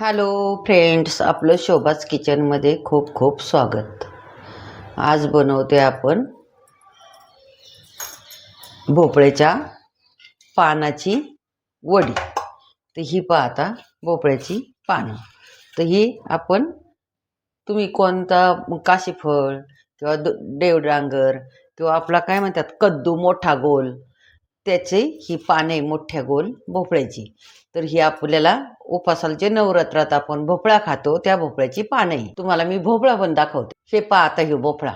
Hello friends आपलं शोभाच किचनमध्ये खूप खूप स्वागत. आज बनवते आपण भोपळ्याच्या पानाची वडी. तर ही पाहता भोपळ्याची पानं. तर ही आपण तुम्ही कोणता काशीफळ किंवा द देवडांगर किंवा आपला काय म्हणतात कद्दू मोठा गोल त्याचे ही पाने मोठ्या गोल भोपळ्याची. तर ही आपल्याला उपासाला जे नवरात्रात आपण भोपळा खातो त्या भोपळ्याची पानं तुम्हाला मी भोपळा पण दाखवते. हे पहा आता ही भोपळा.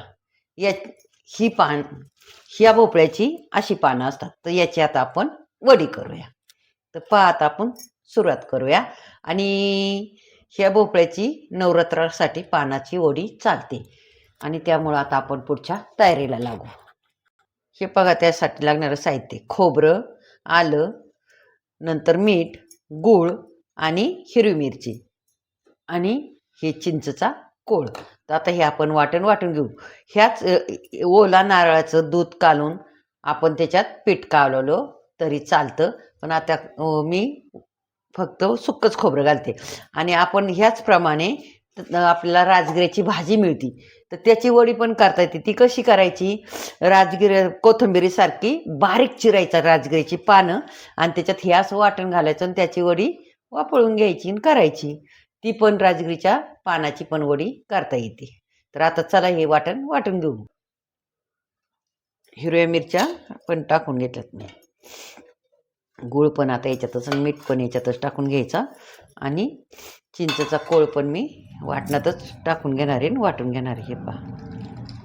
या ही पान ह्या भोपळ्याची अशी पानं असतात. तर याची आता आपण वडी करूया. तर पहा आता आपण सुरुवात करूया. आणि ह्या भोपळ्याची नवरात्रासाठी पानाची वडी चालते. आणि त्यामुळं आता आपण पुढच्या तयारीला लागू. हे बघा त्यासाठी लागणारं साहित्य. खोबरं आलं नंतर मीठ गूळ आणि हिरवी मिरची आणि हे चिंचचा कोळ. तर आता हे आपण वाटण वाटून घेऊ. ह्याच ओला नारळाचं दूध काढून आपण त्याच्यात पीठ कालवलं तरी चालतं. पण आता मी फक्त सुक्कच खोबरं घालते. आणि आपण ह्याचप्रमाणे आपल्याला राजगिऱ्याची भाजी मिळती. तर त्याची वडी पण करता येते. ती कशी करायची? राजगिऱ्या कोथंबिरीसारखी बारीक चिरायचा राजगिरीची पानं आणि त्याच्यात हे असं वाटण घालायचं आणि त्याची वडी वापळून घ्यायची आणि करायची. ती पण राजगिरीच्या पानाची पण वडी करता येते. तर आता चला हे वाटण वाटून घेऊ. हिरव्या मिरच्या पण टाकून घेतल्यात नाही गूळ पण आता याच्यातच आणि मीठ पण याच्यातच टाकून घ्यायचा. आणि चिंचेचा कोळ पण मी वाटणातच टाकून घेणार आहे आणि वाटून घेणार आहे. हे पा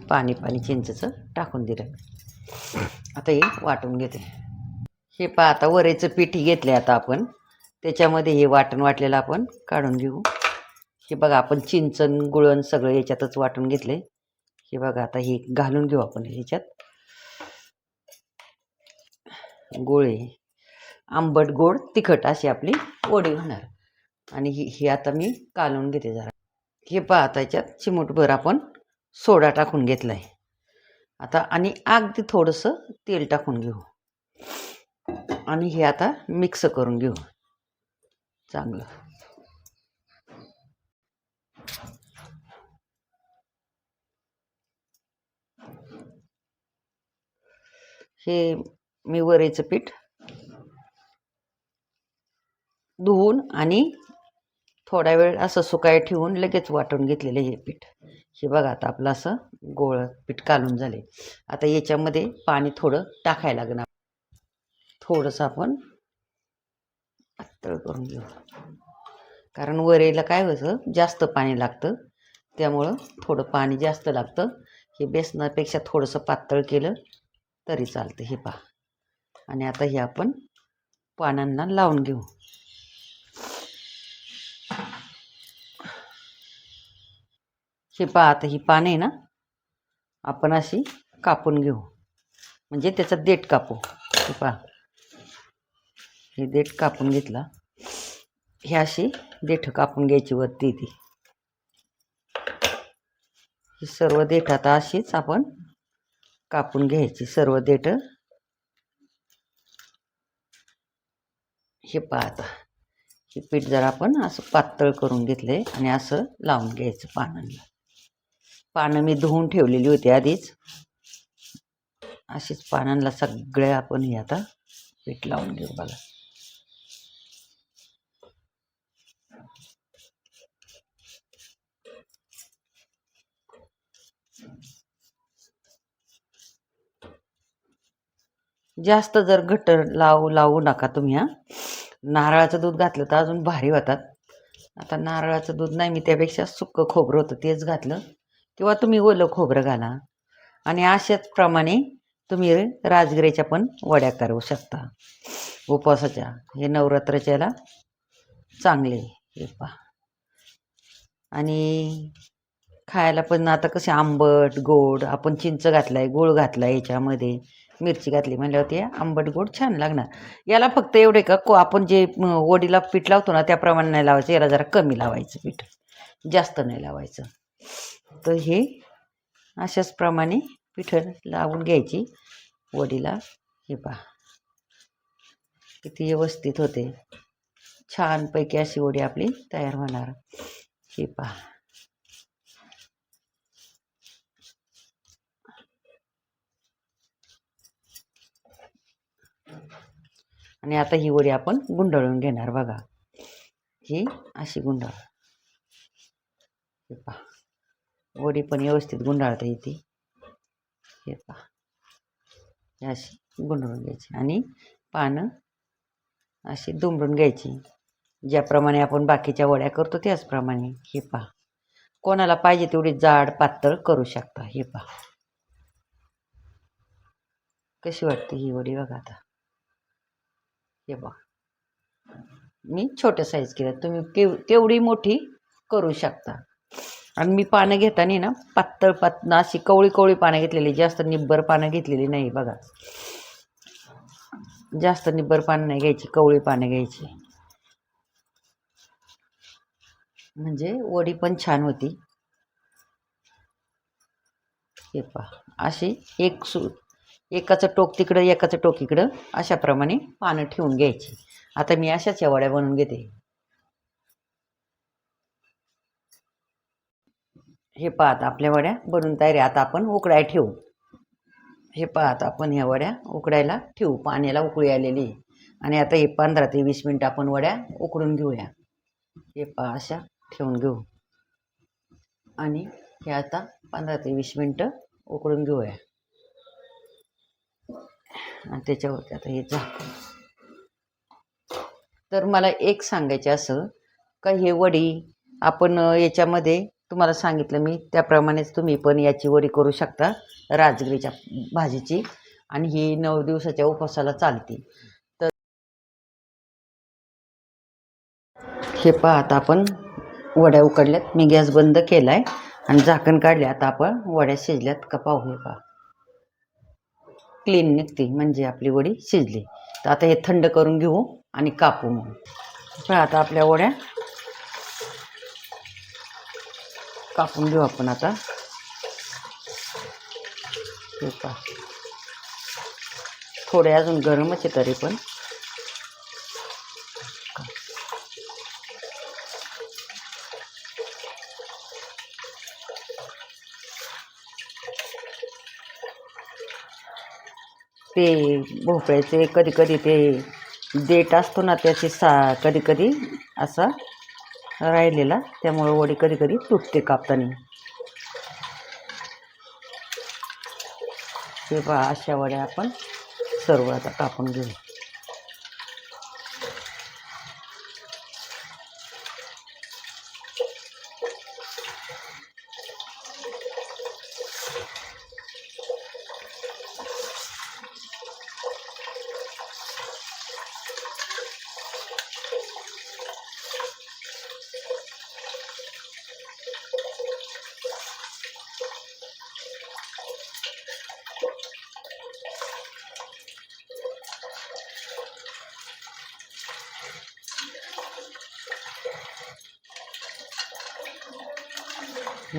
पाणी पाणी चिंचेचं टाकून दिलं आता हे वाटून घेते. हे पहा आता वरेचं पीठ घेतले आता आपण. त्याच्यामध्ये हे वाटण वाटलेलं आपण काढून घेऊ. हे बघा आपण चिंचन गुळण सगळं याच्यातच वाटून घेतले हे बघा आता हे घालून घेऊ आपण ह्याच्यात. गोळे. आंबट गोड तिखट अशी आपली वडी होणार. आणि ही ही आता मी कालवून घेते जरा. हे पाहता याच्यात चिमूटभर आपण सोडा टाकून घेतला आहे आता आणि अगदी थोडंसं तेल टाकून घेऊ. आणि हे आता मिक्स करून घेऊ. चांगलं. हे मी वरेचं पीठ धुवून आणि थोडा वेळ असं सुकाय ठेवून लगेच वाटून घेतलेलं हे पीठ. हे बघा आता आपलं असं गोळ पीठ कालून झाले आता याच्यामध्ये पाणी थोडं टाकायला लागणार. थोडंसं आपण पातळ करून घेऊ. कारण वरेला काय होतं जास्त पाणी लागतं. त्यामुळं थोडं पाणी जास्त लागतं. हे बेसनापेक्षा थोडंसं पातळ केलं तरी चालतं. हे पहा. आणि आता हे आपण पानांना लावून घेऊ. हे पहा आता ही पाने ना आपण अशी कापून घेऊ. म्हणजे त्याचा देठ कापू. हे पहा. हे देठ कापून घेतला. हे अशी देठ कापून घ्यायची वरती ती. ही सर्व देठ आता अशीच आपण कापून घ्यायची. सर्व देठ. हे पहा आता. हे पीठ जरा आपण असं पातळ करून घेतले आणि असं लावून घ्यायचं पानांना. पानं मी धुवून ठेवलेली होती आधीच. अशीच पानांना सगळ्या आपण हे आता पीठ लावून घेऊ बघा. जास्त जर घट्ट लावू लावू नका तुम्ही हा. नारळाचं दूध घातलं तर अजून भारी होतात. आता नारळाचं दूध नाही मी त्यापेक्षा सुक्कं खोबरं होतं तेच घातलं. किंवा तुम्ही ओलं खोबरं घाला. आणि अशाच प्रमाणे तुम्ही राजगिऱ्याच्या पण वड्या करू शकता. उपवासाच्या. हे नवरात्राच्या याला चांगले हे पहा. आणि खायला पण आता कसे आंबट गोड आपण चिंच घातलाय गूळ घातलाय याच्यामध्ये मिरची घातली म्हणल्यावर ते आंबट गोड छान लागणार. याला फक्त एवढे का को आपण जे वडीला पीठ लावतो ना त्याप्रमाणे नाही लावायचं. याला जरा कमी लावायचं पीठ. जास्त नाही लावायचं. तर हे अशाच प्रमाणे पिठं लावून घ्यायची. वडीला हे पहा. किती व्यवस्थित होते. छानपैकी अशी वडी आपली तयार होणार. हे पहा. आणि आता ही वडी आपण गुंडाळून घेणार बघा. ही अशी गुंडाळ. हे पहा. वडी पण व्यवस्थित गुंडाळता येते. हे पहा. अशी गुंडाळून घ्यायची आणि पानं अशी दुमडून घ्यायची. ज्याप्रमाणे आपण बाकीच्या वड्या करतो त्याचप्रमाणे. हे पहा. कोणाला पाहिजे तेवढी जाड पातळ करू शकता. हे पहा. कशी वाटते ही वडी बघा आता. हे बघा. मी छोट्या साईज केल्या. तुम्ही केव तेवढी मोठी करू शकता. आणि मी पानं घेताना ना पातळ पात अशी कवळी कवळी पानं घेतलेली जास्त निब्बर पानं घेतलेली नाही बघा. जास्त निब्बर पानं नाही घ्यायची कवळी पानं घ्यायची. म्हणजे वडी पण छान होती. हे पहा अशी एक सु एकाचं टोक तिकडं एकाचं टोक इकडं अशाप्रमाणे पानं ठेवून घ्यायची. आता मी अशाच या वड्या बनवून घेते. हे पाहत आपल्या वड्या बनून तयारी आता आपण उकडाय ठेवू. हे पाहत आपण ह्या वड्या उकडायला ठेवू. पाण्याला उकळी आलेली आणि आता हे पंधरा ते वीस मिनटं आपण वड्या उकडून घेऊया. हे पहा अशा ठेवून घेऊ. आणि हे आता पंधरा ते वीस मिनटं उकडून घेऊया. आणि त्याच्यावरती आता हे झाकू तर मला एक सांगायचं असं का हे वडी आपण याच्यामध्ये तुम्हाला सांगितलं मी. त्याप्रमाणेच तुम्ही पण याची वडी करू शकता राजगिरीच्या भाजीची. आणि ही नऊ दिवसाच्या उपवासाला चालते. तर हे पहा आता आपण वड्या उकडल्यात. मी गॅस बंद केला आहे आणि झाकण काढले. आता आपण वड्या शिजल्यात का पाहू हे पहा. क्लीन निघते म्हणजे आपली वडी शिजली. तर आता हे थंड करून घेऊ आणि कापू मग आता आपल्या वड्या कापून घेऊ आपण आता. हे पहा. थोडे अजून गरमच आहे तरी पण. ते भोपळ्याचे कधी कधी ते देठ असतो ना त्याची सा कधी कधी असा राहिलेला. त्यामुळं वडी कधी कधी तुटते कापताना. हे पहा अशा वड्या आपण सर्व आता कापून घेऊ.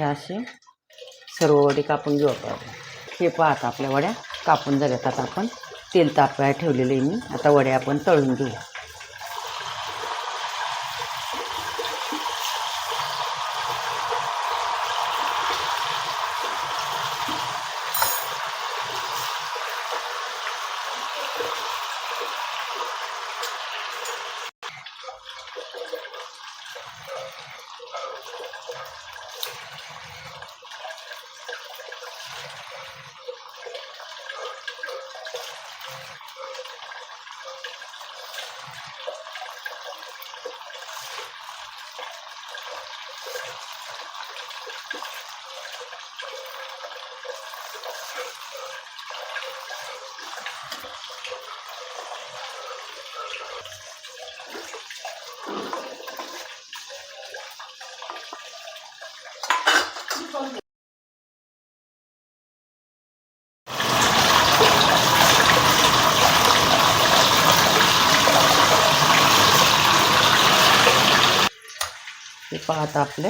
हे असे सर्व वडी कापून घेऊ आपण हे पाहता आपल्या वड्या कापून झाल्यात. आता आपण तेल तापाय ठेवलेले आहे मी. आता वड्या आपण तळून घेऊ. フフフ。हे पाहता आपले.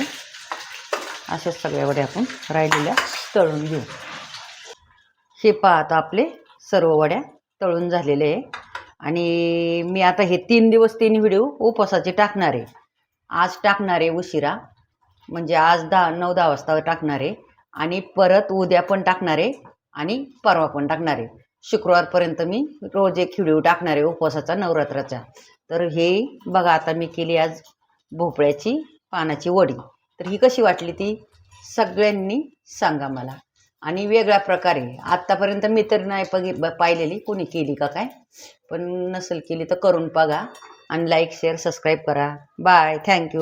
अशाच सगळ्या वड्या आपण राहिलेल्या तळून घेऊ. हे पाहता आपले सर्व वड्या तळून झालेले आहे. आणि मी आता हे तीन दिवस तीन व्हिडिओ उपवासाचे टाकणार आहे. आज टाकणार आहे उशिरा. म्हणजे आज दहा नऊ दहा वाजता टाकणार आहे. आणि परत उद्या पण टाकणार आहे. आणि परवा पण टाकणार आहे. शुक्रवारपर्यंत मी रोज एक व्हिडिओ टाकणार आहे उपवासाचा नवरात्राचा. तर हे बघा आता मी केली आज भोपळ्याची पानाची वडी. तर ही कशी वाटली ती? सगळ्यांनी सांगा मला. आणि वेगळ्या प्रकारे आत्तापर्यंत मी तर नाही बघि ब- पाहिलेली. कोणी केली का काय? पण नसेल केली तर करून बघा. आणि लाईक शेअर सबस्क्राईब करा. Bye thank you